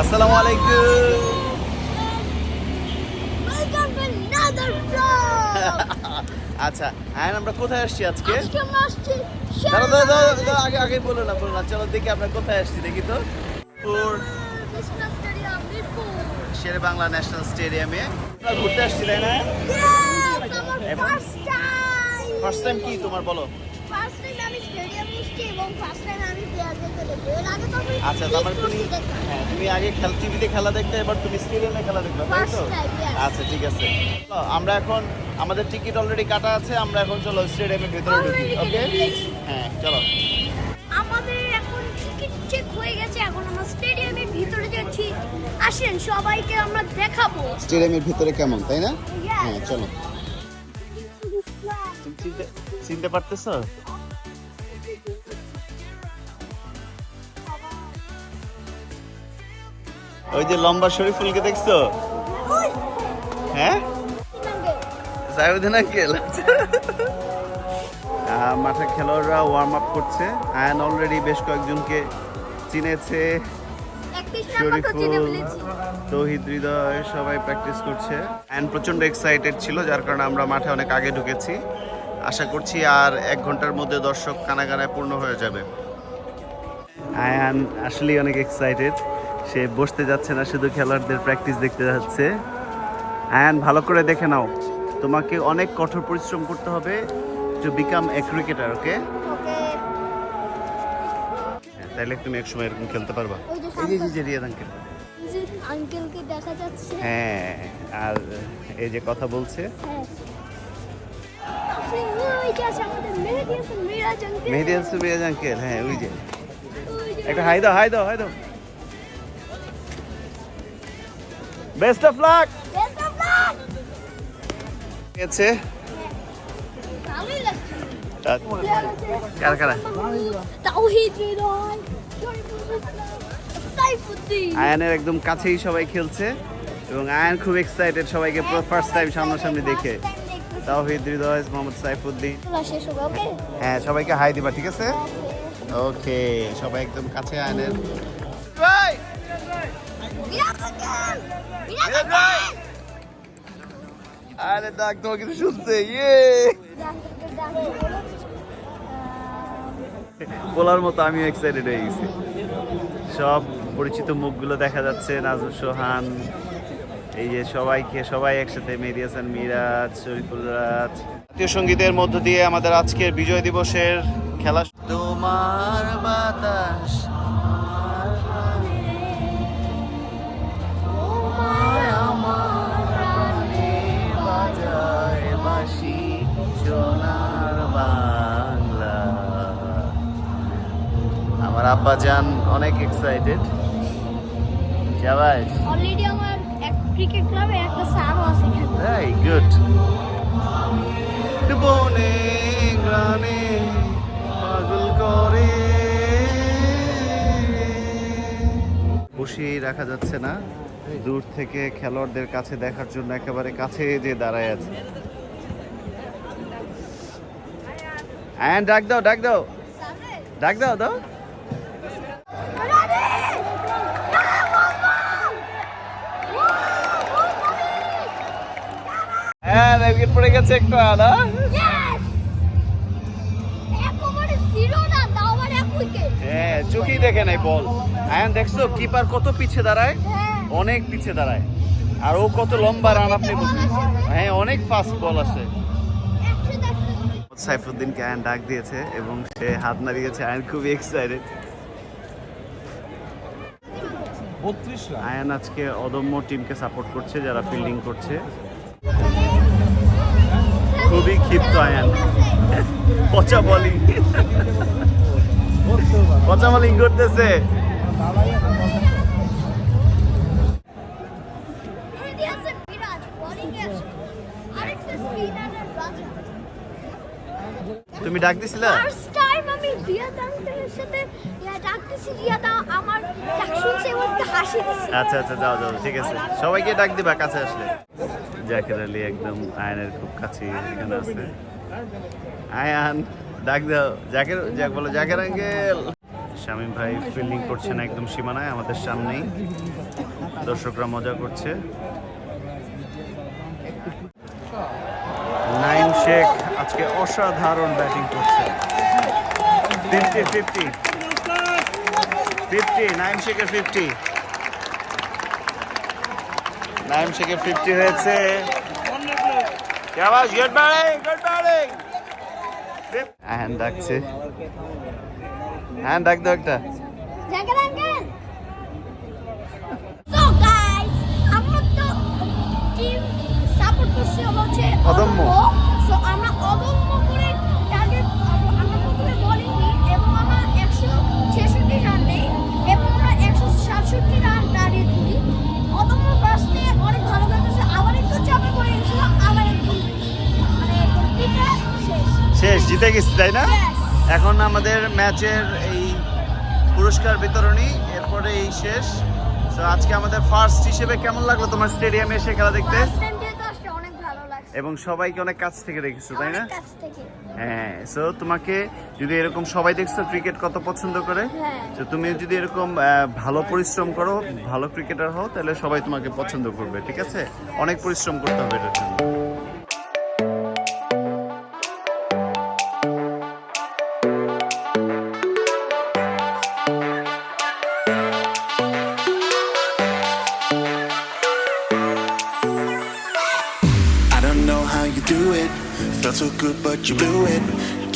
আসসালামু আলাইকুম! আচ্ছা আয়ন আমরা কোথায় আসছি আজকে? দাঁড়া দাঁড়া দাঁড়া, আগে আগে বলো না বলো না। চলো দেখি আমরা কোথায় আসছি দেখি তো। শেরে বাংলা ন্যাশনাল স্টেডিয়ামে। আমরা ঘুরতে আসছি তাই না ফার্স্ট টাইম কি তোমার বলো? ফার্স্ট টাইম আমি স্টেডিয়ামে এসেছি এবং ফার্স্ট টাইম আমি প্লেয়ারদেরকে দেখব। এর আগে তো আমি আচ্ছা তুমি হ্যাঁ তুমি আগে খেল টিভিতে খেলা দেখতে এবার তুমি স্টেডিয়ামে খেলা দেখবে তাই তো. আচ্ছা ঠিক আছে। চলো, আমরা এখন আমাদের টিকিট অলরেডি কাটা আছে আমরা এখন চলো স্টেডিয়ামের ভিতরে ঢুকি ওকে হ্যাঁ চলো। আমাদের এখন টিকিট চেক হয়ে গেছে এখন আমরা স্টেডিয়ামের ভিতরে যাচ্ছি। আসেন সবাইকে আমরা দেখাবো। স্টেডিয়ামের ভিতরে কেমন তাই না? হ্যাঁ চলো। তুমি চিনতে চিনতে পারতেছো? ওই যে লম্বা শরীফুলকে দেখছ? হ্যাঁ? আঙ্কেল। মাঠে খেলোয়াড়রা ওয়ার্ম আপ করছে। আয়ান অলরেডি বেশ কয়েকজনকে চিনেছে। শরীফুল। তৌহিদ হৃদয় সবাই প্র্যাকটিস করছে। অ্যান্ড প্রচণ্ড এক্সাইটেড ছিল যার কারণে আমরা মাঠে অনেক আগে ঢুকেছি। আশা করছি আর এক ঘণ্টার মধ্যে দর্শক কানাগানায় পূর্ণ হয়ে যাবে। আয়ান আসলেই অনেক এক্সাইটেড সে বসতে যাচ্ছে না শুধু খেলোয়াড়দের প্র্যাকটিস দেখতে যাচ্ছে। আয়ান ভালো করে দেখে নাও তোমাকে অনেক কঠোর পরিশ্রম করতে হবে to become a cricketer okay তাহলে তুমি এক সময় এরকম খেলতে পারবা। এই যে- রিয়াদ আঙ্কেল আঙ্কেলকে দেখা যাচ্ছে। হ্যাঁ আর এই যে কথা বলছে। হ্যাঁ। মেহেদি মিরাজ আঙ্কেল হ্যাঁ ওই যে। ওই যে একটা হাই দাও হাই দাও হাই দাও। Best of luck Best of luck! গেছে। কারা কারা? তাওহিদ হৃদয় আয়ানের একদম কাছেই সবাই খেলছে এবং আয়ান খুব এক্সাইটেড সবাইকে ফার্স্ট টাইম সামনাসামনি দেখে। তাওহিদ হৃদয় মোহাম্মদ সাইফুদ্দিন। হ্যাঁ সবাইকে হাই দিবা ঠিক আছে? ওকে সবাই একদম কাছে আয়ানের। ভাই আরে ডাক তোমাকে কিন্তু শুনছে ইয়ে। বলার মতো আমিও এক্সাইটেড হয়ে গেছি। সব পরিচিত মুখগুলো দেখা যাচ্ছে নাজমুল সোহান এই যে সবাইকে সবাই একসাথে মেহেদি হাসান মিরাজ শরীফুল রাজ। জাতীয় সঙ্গীতের মধ্য দিয়ে আমাদের আজকের বিজয় দিবসের খেলা তোমার বাতাস সোনার বাংলা। আমার আব্বা যান অনেক এক্সাইটেড সবাই অলরেডি আমার এক ক্রিকেট ক্লাবে একটা স্যারও আছে এখানে। তাই গুড বনে পাগল করে। বসিয়ে রাখা যাচ্ছে না। দূর থেকে খেলোয়াড়দের কাছে দেখার জন্য একেবারে কাছে যে দাঁড়ায় আছে। হ্যাঁ ডাক দাও ডাক দাও। ডাক দাও দাও। হ্যাঁ উইকেট পড়ে গেছে একটু উইকেট হ্যাঁ চোখেই দেখে নাই বল। আয়ান দেখছ কিপার কত পিছে দাঁড়ায়? হ্যাঁ। অনেক পিছে দাঁড়ায়। আর ও কত লম্বা রান আপনি হ্যাঁ অনেক ফাস্ট বল আসে। সাইফুদ্দিনকে আয়ন ডাক দিয়েছে এবং সে হাত নাড়িয়েছে। আয়ন খুবই এক্সাইটেড বত্রিশ আয়ন আজকে অদম্য টিমকে সাপোর্ট করছে যারা ফিল্ডিং করছে। খুবই ক্ষিপ্ত আয়ান। পচা বলিং। পচা বলিং করতেছে। মিরাজ বোলিংয়ে আছে আরেকটা স্পিনারের রাজা তুমি ডাক দিছিলা? ফার্স্ট টাইম আমি রিয়াদ আঙ্কেলের সাথে ডাকতেছি রিয়াদ আ- আমার ডাক শুনছে এবং হাসি দিচ্ছে আচ্ছা আচ্ছা যাও যাও ঠিক আছে। সবাইকে ডাক দিবা কাছে আসলে। জাকির আলী একদম আয়নের খুব কাছে এখানে আছে। আয়ান ডাক দাও। জাকির যাক বলো জাকির আঙ্কেল। শামীম ভাই ফিল্ডিং করছেন একদম সীমানায় আমাদের সামনেই। দর্শকরা মজা করছে। নাইম শেখ আজকে অসাধারণ ব্যাটিং করছে। Fifty fifty. ফিফটি নাইম শেখের ফিফটি। নাইম শেখের ফিফটি হয়েছে। হ্যান্ড ডাকছে। হ্যান্ড ডাক দাও একটা। জায়গা জিতে গেছি তাই না? এখন আমাদের ম্যাচের এই পুরস্কার বিতরণী এরপরে এই শেষ। তো আজকে আমাদের ফার্স্ট হিসেবে কেমন লাগল তোমার স্টেডিয়ামে এসে খেলা দেখতে? এবং সবাইকে অনেক কাছ থেকে দেখেছ তাই না? হ্যাঁ সো তোমাকে যদি এরকম সবাই দেখছ ক্রিকেট কত পছন্দ করে হ্যাঁ। তো তুমি যদি এরকম ভালো পরিশ্রম করো ভালো ক্রিকেটার হও তাহলে সবাই তোমাকে পছন্দ করবে ঠিক আছে? অনেক পরিশ্রম করতে হবে এটার জন্য। Felt so good, but you blew it.